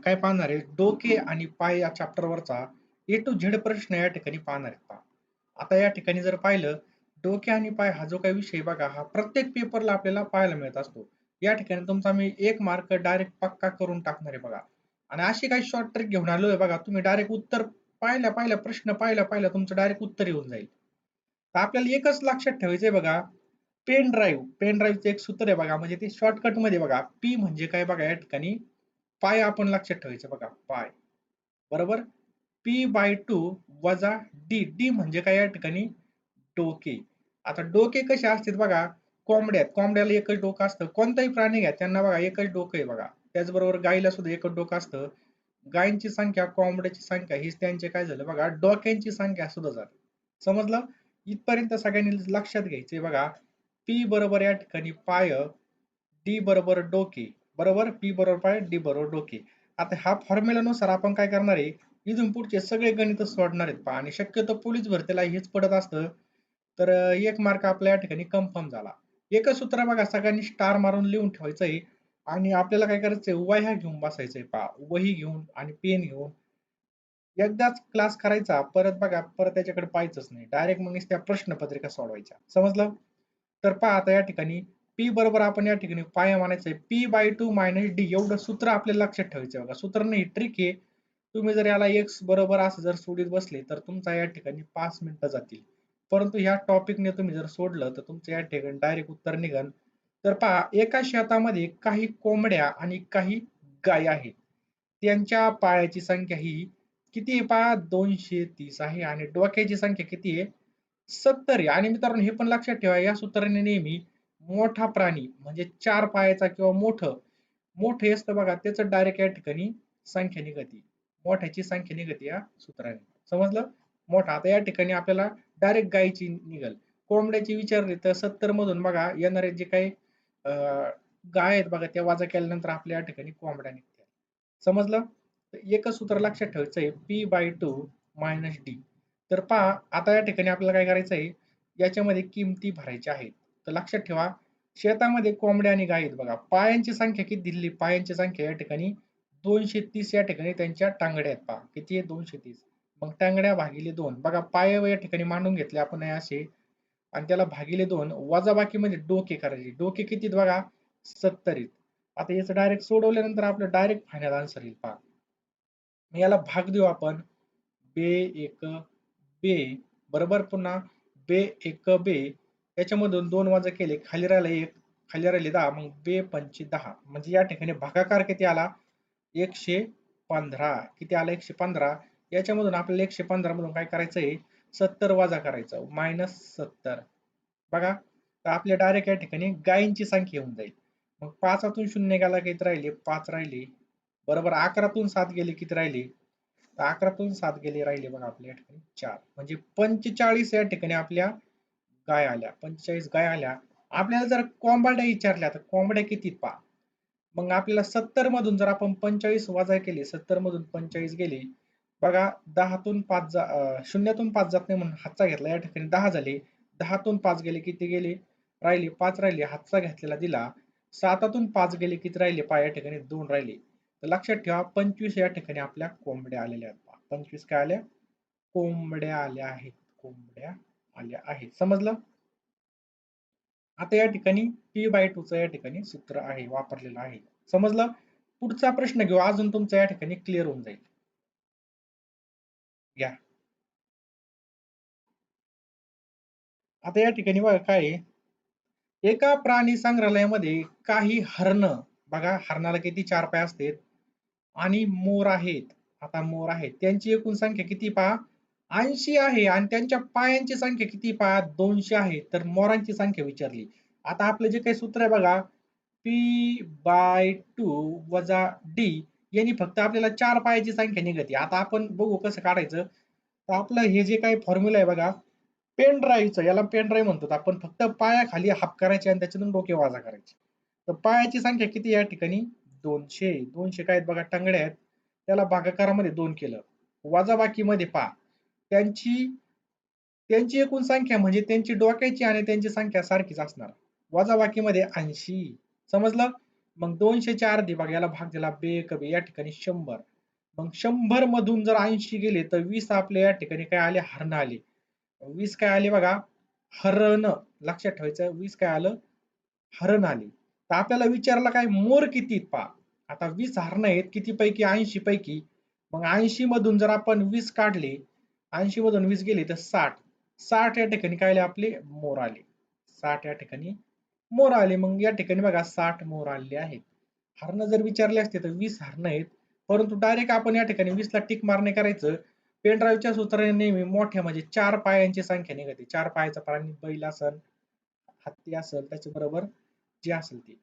काय पाहणार आहे डोके आणि पाय या चॅप्टरवरचा ए टू झेड प्रश्न या ठिकाणी पाहणार आहेत. आता या ठिकाणी जर पाहिलं डोके आणि पाय हा जो काही विषय बघा हा प्रत्येक पेपरला आपल्याला पाहायला मिळत असतो. या ठिकाणी तुमचा मी एक मार्क डायरेक्ट पक्का करून टाकणार आहे बघा. आणि अशी काही शॉर्ट ट्रिक घेऊन आलोय बघा तुम्ही डायरेक्ट उत्तर पाहिल्या पाहिल्या प्रश्न पाहिला पाहिला तुमचं डायरेक्ट उत्तर येऊन जाईल. तर आपल्याला एकच लक्षात ठेवायचंय बघा पेन ड्राईव्ह पेन ड्राईव्हचं एक सूत्र आहे बघा म्हणजे ते शॉर्टकटमध्ये बघा पी म्हणजे काय बघा या ठिकाणी पाय आपण लक्षात ठेवायचं बघा पाय. बरोबर? पी बाय टू वजा डी डी म्हणजे काय या ठिकाणी? डोके. आता डोके कसे असतात बघा कोंबड्यात. कोंबड्याला एकच डोकं असतं. कोणताही प्राणी घ्या त्यांना बघा एकच डोकं आहे बघा. त्याचबरोबर गायीला सुद्धा एकच डोकं असतं. गायींची संख्या कोंबड्याची संख्या हीच त्यांचे काय झालं बघा डोक्यांची संख्या सुद्धा झाली. समजलं? इथपर्यंत सगळ्यांनी लक्षात घ्यायचे बघा पी बरोबर या ठिकाणी पाय डी बरोबर डोके. बरोबर पी बरोबर पाय डी बरोबर डोके. आता हा फॉर्म्युलानुसार आपण काय करणार आहे? इथून पुढचे सगळे गणित सोडणार आहेत पहा. आणि शक्यतो पोलीस भरतीला हेच पडत असतं. तर एक मार्क आपल्या या ठिकाणी कन्फर्म झाला. एकच सूत्र बघा सगळ्यांनी स्टार मारून लिहून ठेवायचं आहे आणि आपल्याला काय करायचंय? वह्या घेऊन बसायचंय पहा. वही घेऊन आणि पेन घेऊन. एकदाच क्लास करायचा परत बघा परत त्याच्याकडे पाहायचंच नाही. डायरेक्ट मग त्या प्रश्नपत्रिका सोडवायच्या. समजलं? तर पहा आता या ठिकाणी पी बरोबर आपण या ठिकाणी पाय मानायचंय. P by two minus D एवढं सूत्र आपल्याला लक्षात ठेवायचं बघा. सूत्र नाही ट्रिक आहे. तुम्ही जर याला एक्स बरोबर असं जर सोडीत बसले तर तुमचा या ठिकाणी पाच मिनिटं जातील. परंतु ह्या टॉपिकने तुम्ही जर सोडलं तर तुमचं या ठिकाणी डायरेक्ट उत्तर निघन. तर पहा एका शेतामध्ये काही कोंबड्या आणि काही गाय आहेत. त्यांच्या पायाची संख्या ही किती आहे पहा? दोनशे तीस आहे. आणि डोक्याची संख्या किती आहे? सत्तर आहे. आणि मित्रांनो हे पण लक्षात ठेवा या सूत्राने नेहमी मोठा प्राणी म्हणजे चार पायाचा किंवा मोठं मोठे असतं बघा त्याचं डायरेक्ट या ठिकाणी संख्या निघती. मोठ्याची संख्या निघती या सूत्राने. समजलं? मोठा. आता या ठिकाणी आपल्याला डायरेक्ट गायची निघल. कोंबड्याची विचारली तर सत्तर मधून बघा येणारे जे काही गाय आहेत बघा त्या वाजा केल्यानंतर आपल्या या ठिकाणी कोंबड्या निघतात. समजलं? एकच सूत्र लक्षात ठेवायचं आहे P by two minus D तर पहा आता या ठिकाणी आपल्याला काय करायचं आहे याच्यामध्ये किमती भरायच्या आहेत. तर लक्षात ठेवा शेतामध्ये कोंबड्या आणि गाय आहेत बघा. पायांची संख्या किती दिली पायांची संख्या या ठिकाणी दोनशे तीस या ठिकाणी त्यांच्या टांगड्या आहेत पहा. किती आहे? दोनशे तीस. मग टांगड्या भागिले दोन. बघा पाय या ठिकाणी मांडून घेतले आपण असे. आणि त्याला भागिले दोन. वजाबाकी मध्ये डोके करायचे. डोके किती बघा? सत्तरीत आता याचं डायरेक्ट सोडवल्यानंतर आपलं डायरेक्ट फायनल आन्सर येईल पहा. याला भाग देऊ आपण. बे एक बे. बरोबर पुन्हा? बे एक बे. याच्यामधून दोन वाजा केले खाली राहिले एक खाली राहिले दहा मग बे पंची दहा. म्हणजे या ठिकाणी भागाकार किती आला? एकशे पंधरा. किती आला? एकशे पंधरा. याच्यामधून आपल्याला एकशे पंधरा मधून काय करायचंय? सत्तर वाजा करायचं. मायनस सत्तर. बघा. तर आपल्या डायरेक्ट या ठिकाणी गायींची संख्या येऊन जाईल. मग पाचातून शून्य गेला किती राहिले? पाच राहिले. बरोबर. अकरातून सात गेले किती राहिले? तर अकरातून सात गेले राहिले बघा आपल्या या ठिकाणी चार. म्हणजे पंचेचाळीस या ठिकाणी आपल्या गाय आल्या पंचेचाळीस गाय आल्या. आपल्याला जर कोंबड्या विचारल्या तर कोंबड्या किती पा मग आपल्याला सत्तर मधून जर आपण पंचेचाळीस वजा केले सत्तर मधून पंचेचाळीस गेले. बघा दहातून पाच जा शून्यातून पाच जात नाही म्हणून हातचा घेतला. या ठिकाणी दहा झाले. दहातून पाच गेले किती गेले? राहिले पाच राहिले. हातचा घेतलेला दिला. सातातून पाच गेले किती राहिले? पा या ठिकाणी दोन राहिले. तर लक्षात ठेवा पंचवीस या ठिकाणी आपल्या कोंबड्या आलेल्या आहेत पंचवीस काय आल्या? कोंबड्या आल्या आहेत. कोंबड्या आल्या आहेत समजलं? आता या ठिकाणी पी बाय टूचं या ठिकाणी सूत्र आहे वापरलेलं आहे. समजलं? पुढचा प्रश्न घेऊ. अजून तुमचा या ठिकाणी क्लिअर होऊन जाईल. या. आता या ठिकाणी बघा काय एका प्राणी संग्रहालयामध्ये काही हरण बघा हरणाला किती चार पाय असतात आणि मोर आहेत. आता मोर आहेत. त्यांची एकूण संख्या किती पहा? ऐंशी आहे आणि त्यांच्या पायांची संख्या किती? पहा दोनशे आहे. तर मोरांची संख्या विचारली. आता आपलं जे काही सूत्र आहे बघा पी बाय टू वजा डी यांनी फक्त आपल्याला चार पायाची संख्या निघते. आता आपण बघू कसं काढायचं. तर आपलं हे जे काही फॉर्म्युला आहे बघा पेन ड्राईव्हचं याला पेन ड्राईव्ह म्हणतो आपण फक्त पायाखाली हाफ करायचे आणि त्याच्यातून डोके वाजा करायचे. तर पायाची संख्या किती या ठिकाणी? दोनशे. दोनशे काय बघा? टंगड्या आहेत. त्याला भागाकारामध्ये दोन केलं. वजाबाकीमध्ये पहा. त्यांची त्यांची एकूण संख्या म्हणजे त्यांची डोक्याची आणि त्यांची संख्या सारखीच असणार. वजाबाकीमध्ये ऐंशी. समजलं? मग दोनशेच्या अर्धी भाग याला भाग दिला बेकबे या ठिकाणी शंभर. मग शंभर मधून जर ऐंशी गेले तर वीस आपले या ठिकाणी काय आले? हरण आले. वीस काय आले बघा? हरण. लक्षात ठेवायचं वीस काय आलं? हरण आली. तर आपल्याला विचारलं काय? मोर किती पा आता वीस हरण आहेत किती पैकी ऐंशी पैकी मग ऐंशी मधून जर आपण वीस काढले ऐंशी मधून वीस गेले तर साठ. साठ या ठिकाणी काय आले आपले? मोर आले. साठ या ठिकाणी मोर आले. मग या ठिकाणी बघा साठ मोर आलेले आहेत. हरणं जर विचारले असते तर वीस हरणं आहेत. परंतु डायरेक्ट आपण या ठिकाणी वीसला टिक मारणे करायचं. पेनड्राईव्हच्या सूत्राने नेहमी मोठ्या म्हणजे चार पायांची संख्या निघते. चार पायाचा प्राणी बैल असल हत्ती असेल त्याच्या बरोबर जे असेल ते.